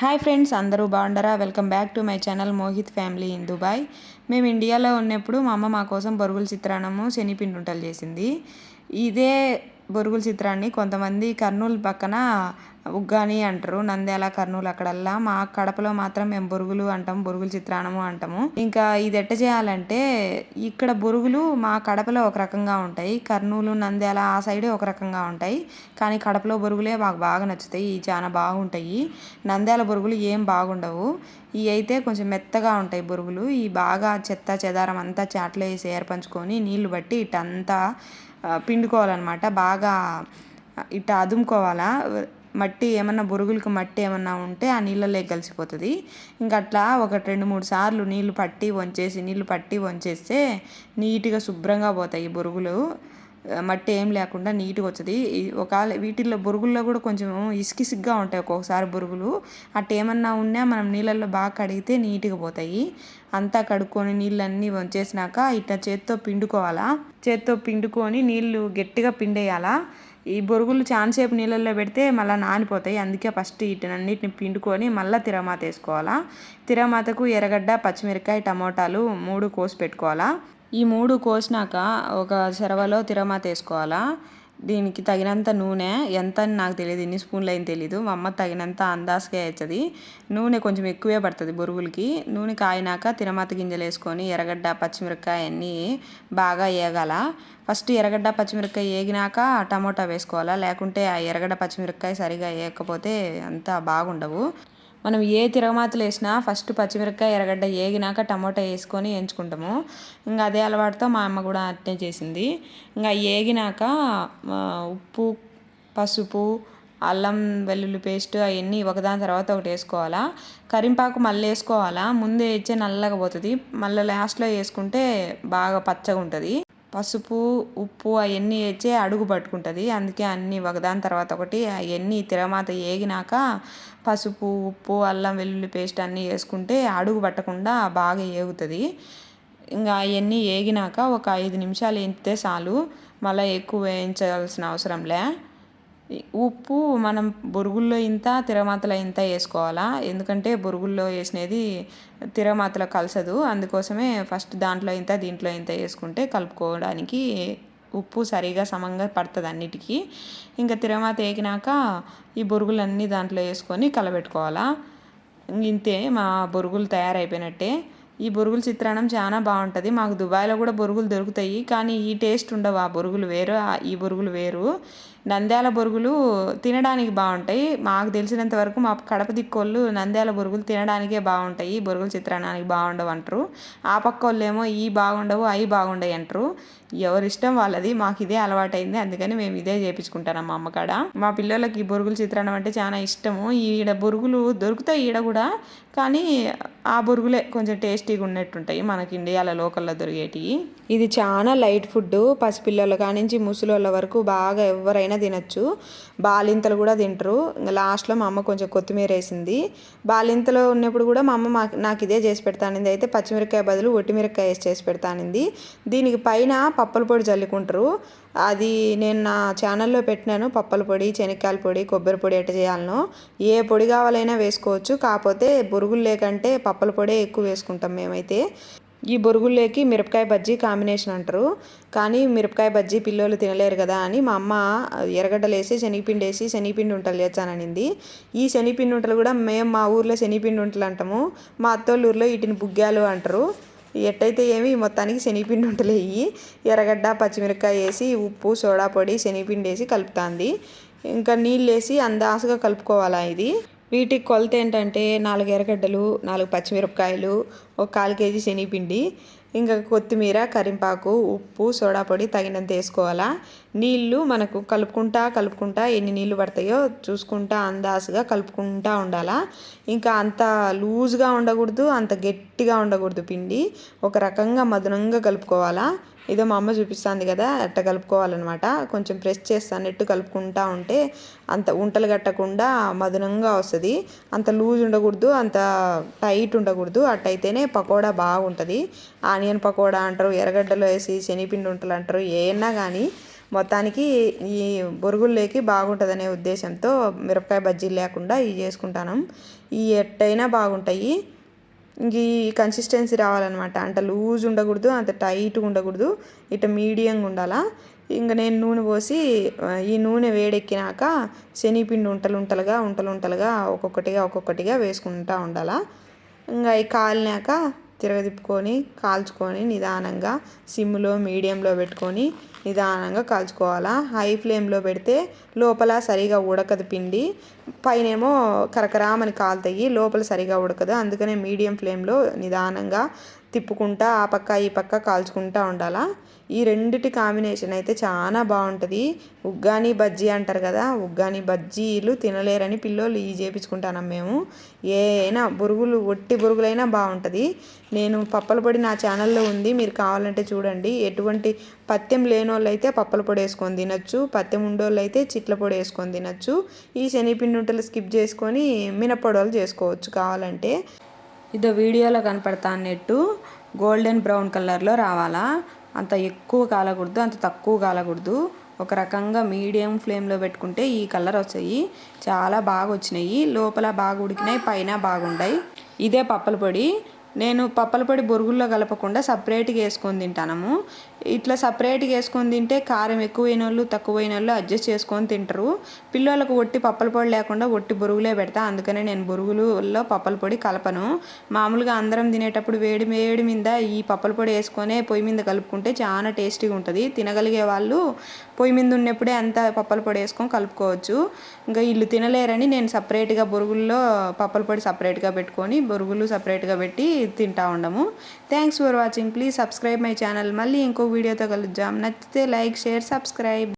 Hi friends అందరూ బాగుండరా? Welcome back to my channel Mohit family in Dubai. మేము ఇండియాలో ఉన్నప్పుడు మా అమ్మ మా కోసం బొరుగుల చిత్రాన్నము శనిపిండి వంటలు చేసింది. ఇదే బొరుగుల చిత్రాన్ని కొంతమంది కర్నూలు పక్కన ఉగ్గాని అంటారు నంద్యాల కర్నూలు అక్కడల్లా. మా కడపలో మాత్రం మేము బొరుగులు అంటాం బొరుగుల చిత్రాన్నము అంటాము. ఇంకా ఇది ఎట్ట చేయాలంటే ఇక్కడ బొరుగులు మా కడపలో ఒక రకంగా ఉంటాయి కర్నూలు నంద్యాల ఆ సైడే ఒక రకంగా ఉంటాయి. కానీ కడపలో బొరుగులే మాకు బాగా నచ్చుతాయి ఇవి చాలా బాగుంటాయి. నంద్యాల బొరుగులు ఏం బాగుండవు. ఇవి అయితే కొంచెం మెత్తగా ఉంటాయి బొరుగులు. ఈ బాగా చెత్త చెదారం అంతా చాట్లో వేసి ఏర్పంచుకొని నీళ్ళు బట్టి ఇటంతా పిండుకోవాలన్నమాట. బాగా ఇట్ట అదుముకోవాలా. మట్టి ఏమన్నా బొరుగులకు మట్టి ఏమన్నా ఉంటే ఆ నీళ్ళలో కలిసిపోతుంది. ఇంకా అట్లా ఒక రెండు మూడు సార్లు నీళ్ళు పట్టి వంచేసి నీళ్ళు పట్టి వంచేస్తే నీట్గా శుభ్రంగా పోతాయి బొరుగులు. మట్టి ఏం లేకుండా నీట్గా వచ్చేది. ఒకవేళ వీటిల్లో బొరుగుల్లో కూడా కొంచెం ఇసుకిసుగ్గా ఉంటాయి ఒక్కొక్కసారి బొరుగులు. అట్ ఏమన్నా ఉన్నా మనం నీళ్ళల్లో బాగా కడిగితే నీట్గా పోతాయి. అంతా కడుక్కొని నీళ్ళన్నీ వంచేసినాక ఇట్లా చేత్తో పిండుకోవాలా. చేత్తో పిండుకొని నీళ్ళు గట్టిగా పిండేయాలా. ఈ బొరుగులు చాలాసేపు నీళ్ళల్లో పెడితే మళ్ళీ నానిపోతాయి. అందుకే ఫస్ట్ వీటినన్నిటిని పిండుకొని మళ్ళీ తిరమాత వేసుకోవాలా. తిరమాతకు ఎర్రగడ్డ పచ్చిమిరకాయ టమోటాలు మూడు కోసి పెట్టుకోవాలా. ఈ మూడు కోసినాక ఒక చెరవలో తిరమాత వేసుకోవాలా. దీనికి తగినంత నూనె ఎంత అని నాకు తెలియదు ఎన్ని స్పూన్లు అయింది తెలీదు. మా అమ్మ తగినంత అందాజగా వేస్తుంది. నూనె కొంచెం ఎక్కువే పడుతుంది బొరుగులకి. నూనె కాయినాక తిరమాత గింజలు వేసుకొని ఎర్రగడ్డ పచ్చిమిరపకాయ అన్నీ బాగా వేగాల ఫస్ట్ ఎర్రగడ్డ పచ్చిమిరపకాయ వేగినాక టమోటా వేసుకోవాలా. లేకుంటే ఆ ఎర్రగడ్డ పచ్చిమిరపకాయ సరిగా వేయకపోతే అంత బాగుండవు. మనం ఏ తిరగమాతలు వేసినా ఫస్ట్ పచ్చిమిరపకాయ ఎర్రగడ్డ వేగినాక టమాటా వేసుకొని ఎంచుకుంటాము. ఇంకా అదే అలవాటుతో మా అమ్మ కూడా అట్నే చేసింది. ఇంకా వేగినాక ఉప్పు పసుపు అల్లం వెల్లుల్లి పేస్ట్ అవన్నీ ఒకదాని తర్వాత ఒకటి వేసుకోవాలా. కరింపాకు మళ్ళీ వేసుకోవాలా. ముందే వేస్తే నల్లగా పోతుంది. మళ్ళీ లాస్ట్లో వేసుకుంటే బాగా పచ్చగా ఉంటుంది పసుపు ఉప్పు అవన్నీ వేసి అడుగు పట్టుకుంటుంది. అందుకే అన్నీ ఒకదాని తర్వాత ఒకటి అవన్నీ తిరమాత వేగినాక పసుపు ఉప్పు అల్లం వెల్లుల్లి పేస్ట్ అన్నీ వేసుకుంటే అడుగు పట్టకుండా బాగా వేగుతుంది ఇంకా అవన్నీ వేగినాక ఒక ఐదు నిమిషాలు వేస్తే చాలు. మళ్ళీ ఎక్కువ వేయించాల్సిన అవసరంలే ఉప్పు మనం బొరుగుల్లో ఇంత తిరమాతలో ఇంత వేసుకోవాలా? ఎందుకంటే బొరుగుల్లో వేసినది తిరమాతలో కలసదు. అందుకోసమే ఫస్ట్ దాంట్లో ఇంత దీంట్లో ఇంత వేసుకుంటే కలుపుకోవడానికి ఉప్పు సరిగా సమంగా పడుతుంది అన్నిటికీ. ఇంకా తిరమాత వేగినాక ఈ బొరుగులన్నీ దాంట్లో వేసుకొని కలబెట్టుకోవాలా? ఇంతే మా బొరుగులు తయారైపోయినట్టే. ఈ బొరుగుల చిత్రాన్నం చాలా బాగుంటుంది. మాకు దుబాయ్లో కూడా బొరుగులు దొరుకుతాయి. కానీ ఈ టేస్ట్ ఉండవు. ఆ బొరుగులు వేరు ఈ బొరుగులు వేరు. నంద్యాల బొరుగులు తినడానికి బాగుంటాయి. మాకు తెలిసినంత వరకు మా కడప దిక్కోళ్ళు నంద్యాల బొరుగులు తినడానికే బాగుంటాయి. బొరుగుల చిత్రాన్నానికి బాగుండవు అంటారు. ఆ పక్క వాళ్ళేమో ఈ బాగుండవు అవి బాగుండవు అంటారు. ఎవరిష్టం వాళ్ళది. మాకు ఇదే అలవాటైంది. అందుకని మేము ఇదే చేపించుకుంటాం మా అమ్మకాడ మా పిల్లలకి బొరుగుల చిత్రాన్నం అంటే చాలా ఇష్టము. ఈడ బొరుగులు దొరుకుతాయి ఈడ కూడా. కానీ ఆ బొరుగులే కొంచెం టేస్టీగా ఉన్నట్టుంటాయి మనకి ఇండియాలో లోకల్లో దొరికేటివి ఇది చాలా లైట్ ఫుడ్ పసిపిల్లల కానించి ముసలి వరకు బాగా ఎవరైనా తినచ్చు. బాలింతలు కూడా తింటారు. ఇంకా లాస్ట్లో మా అమ్మ కొంచెం కొత్తిమీర వేసింది. బాలింతలో ఉన్నప్పుడు కూడా మా అమ్మ నాకు ఇదే చేసి పెడతానింది. అయితే పచ్చిమిరకాయ బదులు ఒట్టిమిరకాయ వేసి చేసి పెడతానింది. దీనికి పైన పప్పుల పొడి చల్లుకుంటారు. అది నేను నా ఛానల్లో పెట్టినాను. పప్పల పొడి శనక్కాయల పొడి కొబ్బరి పొడి ఎట్ట చేయాలనో. ఏ పొడి కావాలైనా వేసుకోవచ్చు. కాకపోతే బొరుగులు లేకంటే పప్పల పొడే ఎక్కువ వేసుకుంటాం మేమైతే. ఈ బొరుగుల్లోకి మిరపకాయ బజ్జీ కాంబినేషన్ అంటారు. కానీ మిరపకాయ బజ్జీ పిల్లలు తినలేరు కదా అని మా అమ్మ ఎర్రగడ్డలేసి శనగపిండి వేసి శనగపిండి ఉంటలు చేస్తాననింది ఈ శనగపిండి ఉంటలు కూడా మేము మా ఊర్లో శనగపిండి ఉంటలు అంటాము. మా అత్తోళ్ళ ఊర్లో వీటిని బుగ్గాలు అంటారు. ఎట్టయితే ఏమి మొత్తానికి శనగపిండి ఉంటలేయి ఎర్రగడ్డ పచ్చిమిరపకాయ వేసి ఉప్పు సోడా పొడి శనగపిండి వేసి కలుపుతుంది. ఇంకా నీళ్ళు వేసి అందాసుగా కలుపుకోవాలా ఇది. వీటికి కొలత ఏంటంటే నాలుగు ఎర్రగడ్డలు నాలుగు పచ్చిమిరపకాయలు ఒక కాలు కేజీ శనగపిండి ఇంకా కొత్తిమీర కరింపాకు ఉప్పు సోడా పొడి తగినంత వేసుకోవాలా. నీళ్ళు మనకు కలుపుకుంటా కలుపుకుంటా ఎన్ని నీళ్ళు పడతాయో చూసుకుంటా అందాసుగా కలుపుకుంటా ఉండాలా. ఇంకా అంత లూజ్గా ఉండకూడదు అంత గట్టిగా ఉండకూడదు పిండి. ఒక రకంగా మధురంగా కలుపుకోవాలా. ఇదో మా అమ్మ చూపిస్తుంది కదా అట్ట కలుపుకోవాలన్నమాట. కొంచెం ప్రెస్ నెట్టు కలుపుకుంటా ఉంటే అంత ఉంటలు కట్టకుండా మధునంగా వస్తుంది. అంత లూజ్ ఉండకూడదు అంత టైట్ ఉండకూడదు. అట్టయితేనే పకోడా బాగుంటుంది. ఆనియన్ పకోడా అంటారు ఎర్రగడ్డలు వేసి శనిపిండి ఉంటలు అంటారు ఏమన్నా కానీ మొత్తానికి ఈ బొరుగుల్లోకి బాగుంటుందనే ఉద్దేశంతో మిరపకాయ బజ్జీలు లేకుండా ఇవి చేసుకుంటాను. ఈ ఎట్టయినా బాగుంటాయి. ఈ కన్సిస్టెన్సీ రావాలన్నమాట. అంత లూజ్ ఉండకూడదు అంత టైట్గా ఉండకూడదు. ఇటు మీడియంగా ఉండాలా. ఇంకా నేను నూనె పోసి ఈ నూనె వేడెక్కినాక శనిపిండి ఉంటలు ఉంటలుగా ఉంటలు ఉంటలుగా ఒక్కొక్కటిగా ఒక్కొక్కటిగా వేసుకుంటూ ఉండాలా. ఇంకా అవి కాలినాక తిరగదిప్పుకొని కాల్చుకొని నిదానంగా సిమ్లో మీడియంలో పెట్టుకొని నిదానంగా కాల్చుకోవాలా? హై ఫ్లేమ్లో పెడితే లోపల సరిగా ఉడకదు పిండి. పైనేమో కరకరామని కాలుతాయి లోపల సరిగా ఉడకదు. అందుకనే మీడియం ఫ్లేమ్లో నిదానంగా తిప్పుకుంటా ఆ పక్క ఈ పక్క కాల్చుకుంటూ ఉండాలా? ఈ రెండిటి కాంబినేషన్ అయితే చాలా బాగుంటుంది. ఉగ్గాని బజ్జీ అంటారు కదా ఉగ్గాని బజ్జీలు తినలేరని పిల్లోళ్ళు ఈ చేపించుకుంటాం మేము. ఏనా బురుగులు ఒట్టి బురుగులైనా బాగుంటుంది. నేను పప్పల పొడి నా ఛానల్లో ఉంది మీరు కావాలంటే చూడండి. ఎటువంటి పత్యం లేని వాళ్ళు అయితే పప్పల పొడి వేసుకొని తినచ్చు పత్యం ఉండోళ్ళు అయితే చిట్ల పొడి వేసుకొని తినచ్చు. ఈ శనగపిండి ఉంటలు స్కిప్ చేసుకొని మినపొడలు చేసుకోవచ్చు కావాలంటే. ఇదో వీడియోలో కనపడతా అన్నట్టు గోల్డెన్ బ్రౌన్ కలర్లో రావాలా? అంత ఎక్కువ కాలకూడదు అంత తక్కువ కాలకూడదు. ఒక రకంగా మీడియం ఫ్లేమ్లో పెట్టుకుంటే ఈ కలర్ వచ్చాయి. చాలా బాగా వచ్చినాయి లోపల బాగా ఉడికినాయి పైన బాగుండాయి. ఇదే పప్పల పొడి. నేను పప్పల పొడి బొరుగుల్లో కలపకుండా సపరేట్గా వేసుకొని తింటాను ఇట్లా సపరేట్గా వేసుకొని తింటే కారం ఎక్కువైన వాళ్ళు తక్కువైన వాళ్ళు అడ్జస్ట్ చేసుకొని తింటారు. పిల్లలకు ఒట్టి పప్పల పొడి లేకుండా ఒట్టి బొరుగులే పెడతా. అందుకనే నేను బొరుగులలో పప్పల పొడి కలపను. మామూలుగా అందరం తినేటప్పుడు వేడి వేడి మీద ఈ పప్పల పొడి వేసుకొని పొయ్యి మీద కలుపుకుంటే చాలా టేస్టీగా ఉంటుంది. తినగలిగే వాళ్ళు పొయ్యి మీద ఉన్నప్పుడే అంత పప్పల పొడి వేసుకొని కలుపుకోవచ్చు. ఇంకా వీళ్ళు తినలేరని నేను సపరేట్గా బొరుగుల్లో పప్పల పొడి సపరేట్గా పెట్టుకొని బొరుగులు సపరేట్గా పెట్టి తింటా ఉండము. Thanks for watching please subscribe my channel మళ్ళీ ఇంకో వీడియోతో కలుద్దాం. నచ్చితే లైక్ షేర్ సబ్స్క్రైబ్